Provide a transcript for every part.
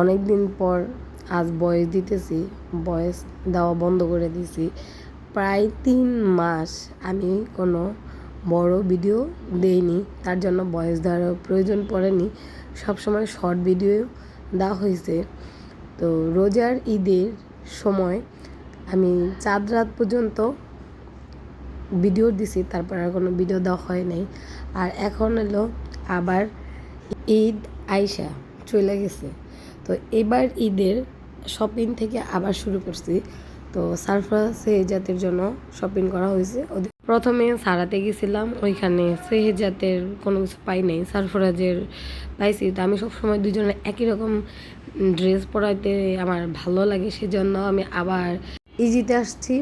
অনেক দিন পর আজ বয়স দিতেছি, বয়স দেওয়া বন্ধ করে দিছি। প্রায় তিন মাস আমি কোনো বড় ভিডিও দেইনি, তার জন্য বয়স দেওয়ার প্রয়োজন পড়েনি। সবসময় শর্ট ভিডিও দেওয়া হয়েছে তো রোজার ঈদের সময় আমি চাঁদ রাত পর্যন্ত ভিডিও দিছি, তারপর আর কোনো ভিডিও দেওয়া হয় নাই। আর এখন এলো আবার ঈদ আইসা চলে গেছে। তো এবার ঈদের শপিং থেকে আবার শুরু করছি। তো সারফরাজ সেহেজাতের জন্য শপিং করা হয়েছে। ওদের প্রথমে সারাতে গেছিলাম, ওইখানে সেহেজাতের কোনো কিছু পাই নাই সারফরাজের পাইছি। তো আমি সবসময় দুজনে একই রকম ড্রেস পরাইতে আমার ভালো লাগে, সেজন্য আমি আবার ইজিতে আসছি।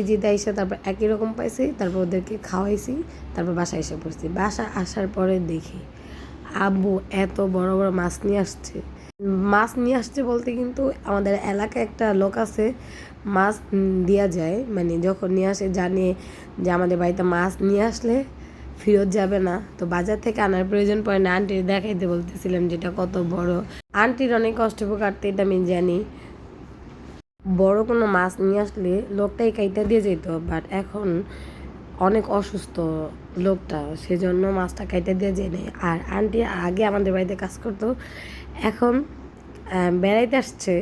ইজিতে এসে তারপর একই রকম পাইছি, তারপর ওদেরকে খাওয়াইছি, তারপর বাসায় এসে পড়ছি। বাসা আসার পরে দেখি, আব্বু এত বড় বড় মাছ নিয়ে আসছে। মাছ নিয়ে আসছে বলতে কিন্তু আমাদের এলাকায় একটা লোক আছে, মাছ দেওয়া যায়। মানে যখন নিয়ে আসে জানে যে আমাদের বাড়িতে মাছ নিয়ে আসলে ফেরত যাবে না। তো বাজার থেকে আনার প্রয়োজন পড়ে না। আন্টির দেখাইতে বলতেছিলাম যেটা কত বড়। আন্টির অনেক কষ্ট কাটতে এটা আমি জানি। বড় কোনো মাছ নিয়ে আসলে লোকটাই কাইটা দিয়ে যেত বাট এখন অনেক অসুস্থ লোকটা, সেজন্য মাছটা কাইটা দিয়ে যায় আর আন্টি আগে আমাদের বাড়িতে কাজ করতো। এখন বেড়াইতে আসছে।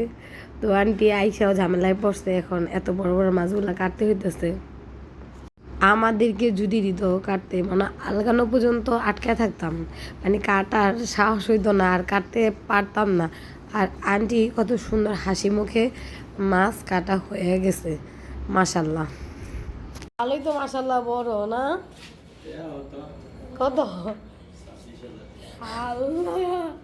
তো আন্টি আইসাও ঝামেলায় পড়ছে এখন এত বড় বড় মাছগুলো কাটতে হইতেছে। আমাদেরকে যদি দিত কাটতে মানে আলগানো পর্যন্ত আটকায় থাকতাম। মানে কাটার সাহস হইতো না আর কাটতে পারতাম না। আর আন্টি কত সুন্দর হাসি মুখে মাছ কাটা হয়ে গেছে মাশাল্লাহ ভালোই তো মাশাল্লাহ বড় না? কত? আল্লাহ!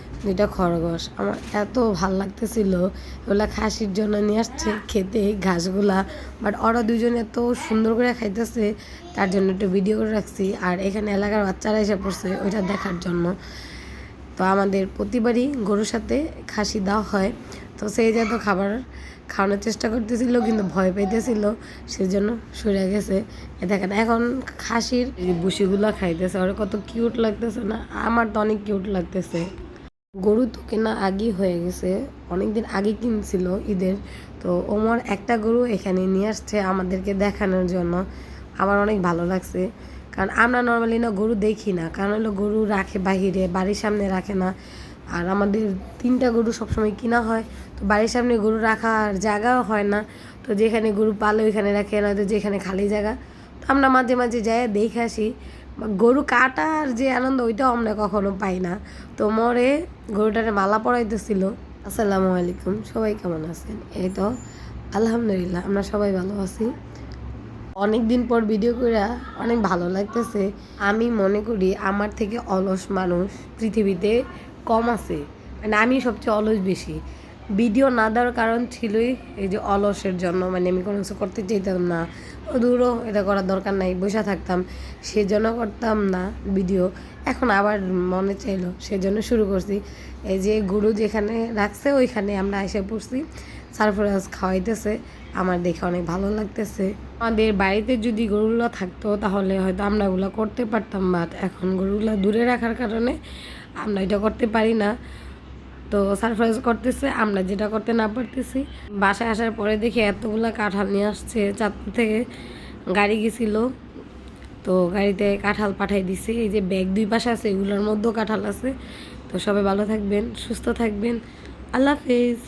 দুইটা খরগোশ। আমার এত ভালো লাগতেছিল। ওগুলা খাসির জন্য নিয়ে আসছে খেতে ঘাসগুলা। বাট ওরা দুজন এত সুন্দর করে খাইতেছে, তার জন্য একটু ভিডিও করে রাখছি। আর এখানে এলাকার বাচ্চারা এসে পড়ছে ওইটা দেখার জন্য। তো আমাদের প্রতিবারই গরুর সাথে খাসি দেওয়া হয়। তো সেই জাতীয় খাবার খাওয়ানোর চেষ্টা করতেছিল, কিন্তু ভয় পাইতেছিল। সেজন্য সরে গেছে। এ দেখেন, এখন খাসির বুসিগুলো খাইতেছে। আর কত কিউট লাগতেছে না? আমার তো অনেক কিউট লাগতেছে। গরু তো কেনা আগেই হয়ে গেছে, অনেকদিন আগে কিনছিল ঈদের। তো ওমর একটা গরু এখানে নিয়ে আসছে আমাদেরকে দেখানোর জন্য। আমার অনেক ভালো লাগছে। কারণ আমরা নর্মালি না গরু দেখি না, কারণ হলো গরু রাখে বাহিরে, বাড়ির সামনে রাখে না। আর আমাদের তিনটা গরু সবসময় কিনা হয়, তো বাড়ির সামনে গরু রাখার জায়গাও হয় না। তো যেখানে গরু পালে ওইখানে রাখে, নয়তো যেখানে খালি জায়গা। তো আমরা মাঝে মাঝে যাই দেখে আসি। গরু কাটার যে আনন্দ, ওইটাও আমরা কখনো পাই না। তো মরে গরুটারে মালা পরাইতেছিল। আসসালামু আলাইকুম, সবাই কেমন আছেন? এই তো, আলহামদুলিল্লাহ, আমরা সবাই ভালো আছি। অনেক দিন পর ভিডিও করে অনেক ভালো লাগতেছে। আমি মনে করি আমার থেকে অলস মানুষ পৃথিবীতে কম আছে। মানে আমি সবচেয়ে অলস বেশি। ভিডিও না দেওয়ার কারণ ছিলই এই যে অলসের জন্য। মানে আমি কোনো কিছু করতে চাইতাম না। দূরও এটা করার দরকার নাই, বসে থাকতাম। সেজন্য করতাম না ভিডিও। এখন আবার মনে চাইলো, সেজন্য শুরু করছি। এই যে গরু যেখানে রাখছে, ওইখানে আমরা এসে পড়ছি। সারফরাজ খাওয়াইতেছে। আমার দেখে অনেক ভালো লাগতেছে। আমাদের বাড়িতে যদি গরুগুলো থাকতো, তাহলে হয়তো আমরা ওগুলো করতে পারতাম। বাট এখন গরুগুলো দূরে রাখার কারণে আমরা এটা করতে পারি না। তো সারপ্রাইজ করতেছে, আমরা যেটা করতে না পারতেছি। বাসায় আসার পরে দেখি এতগুলো কাঁঠাল নিয়ে আসছে, চাঁদপুর থেকে গাড়ি গেছিল। তো গাড়িতে কাঁঠাল পাঠাই দিছে, এই যে ব্যাগ দুই পাশে আছে, এগুলোর মধ্যেও কাঁঠাল আছে। তো সবাই ভালো থাকবেন, সুস্থ থাকবেন। আল্লাহ হাফেজ।